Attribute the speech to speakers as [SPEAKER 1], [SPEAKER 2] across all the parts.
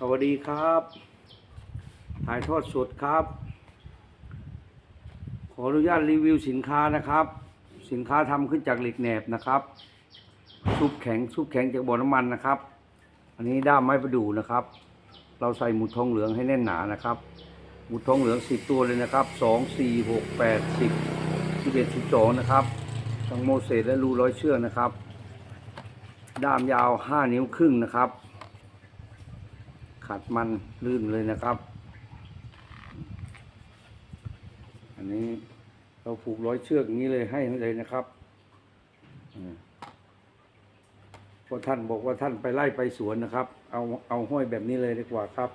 [SPEAKER 1] สวัสดีครับ ถ่ายทอดสดครับ ขออนุญาตรีวิวสินค้านะครับ สินค้าทำขึ้นจากเหล็กแหนบนะครับซุปแข็งซุปแข็งจากบ่อน้ำมันนะครับ อันนี้ด้ามไม้ประดู่นะครับ เราใส่หมุดทองเหลืองให้แน่นหนานะครับ หมุดทองเหลืองสิบตัวเลยนะครับสองสี่หกแปดสิบสิบเอ็ดสิบสองนะครับทั้งโมเสสและรูร้อยเชือกนะครับ ด้ามยาวห้านิ้วครึ่งนะครับ ขัดมันลื่นเลยนะครับ อันนี้เราผูกร้อยเชือกอย่างนี้เลยให้เลยนะครับพราะท่านบอกว่าท่านไปไล่ไปสวนนะครับ เอาเอาห้อยแบบนี้เลยดีกว่าครับ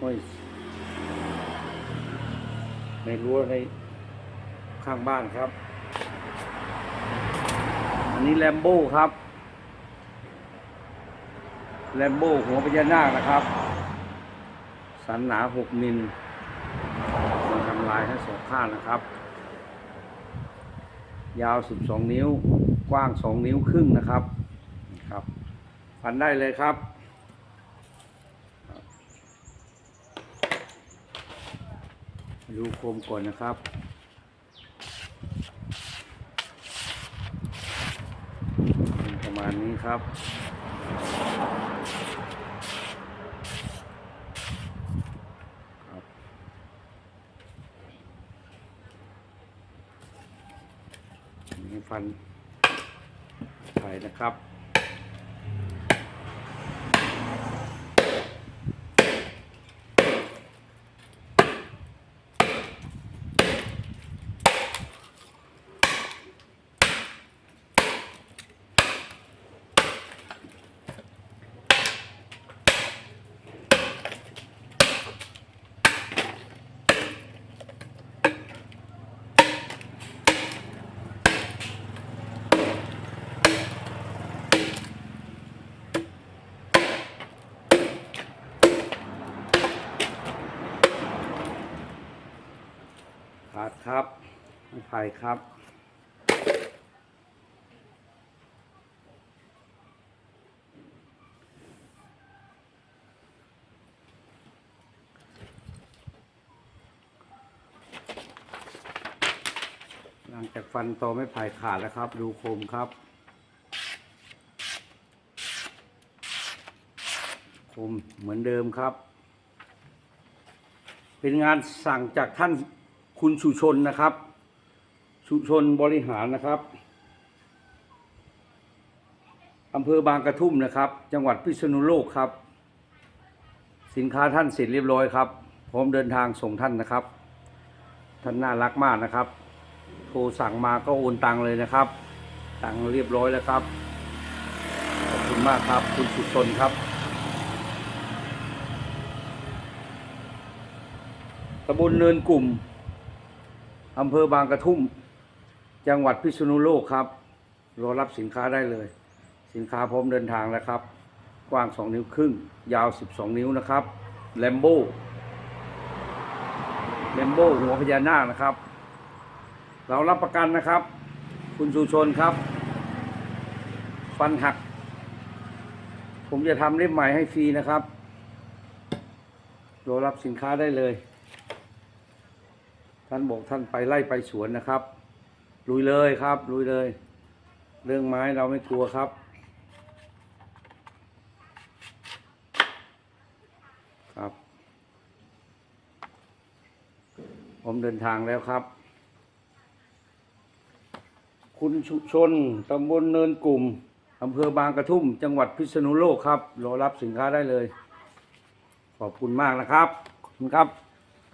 [SPEAKER 1] ห้อยในรั้วในข้างบ้านครับ อันนี้แลมโบ้ครับ แลมโบ้หัวพญานาคนะครับ สันหนาหกมิลมันทำลายทั้งสองข้างนะครับ ยาวสิบสองนิ้ว กว้างสองนิ้วครึ่งนะครับครับ ฟันได้เลยครับดูโคมก่อนนะครับประมาณนี้ครับ ฟันไปนะครับ ครับไม่ไผ่ครับหลังจากฟันตอไม่ไผ่ขาดแล้วครับ ดูคมครับ คมเหมือนเดิมครับ เป็นงานสั่งจากท่าน คุณสุชนนะครับ สุชนบริหารนะครับอำเภอบางกระทุ่มนะครับ จังหวัดพิษณุโลกครับ สินค้าท่านเสร็จเรียบร้อยครับ พร้อมเดินทางส่งท่านนะครับ ท่านน่ารักมากนะครับ โทรสั่งมาก็โอนตังเลยนะครับ ตังเรียบร้อยแล้วครับ ขอบคุณมากครับ คุณสุชนครับ ตำบลเนินกลุ่ม อำเภอบางกระทุ่ม จังหวัดพิษณุโลกครับรอรับสินค้าได้เลย สินค้าพร้อมเดินทางแล้วครับ กว้าง 2 นิ้วครึ่ง ยาว 12 นิ้วนะครับแลมโบ้แลมโบ้หัวพญานาคนะครับ เรารับประกันนะครับ คุณสุชนครับ ฟันหัก ผมจะทำเล่มใหม่ให้ฟรีนะครับรอรับสินค้าได้เลย ท่านบอกท่านไปไล่ไปสวนนะครับ ลุยเลยครับ ลุยเลย เรื่องไม้เราไม่กลัวครับ ครับ ผมเดินทางแล้วครับ คุณชุชนตำบลเนินกลุ่มอำเภอบางกระทุ่ม จังหวัดพิษณุโลกครับรอรับสินค้าได้เลย ขอบคุณมากนะครับ ขอบคุณครับ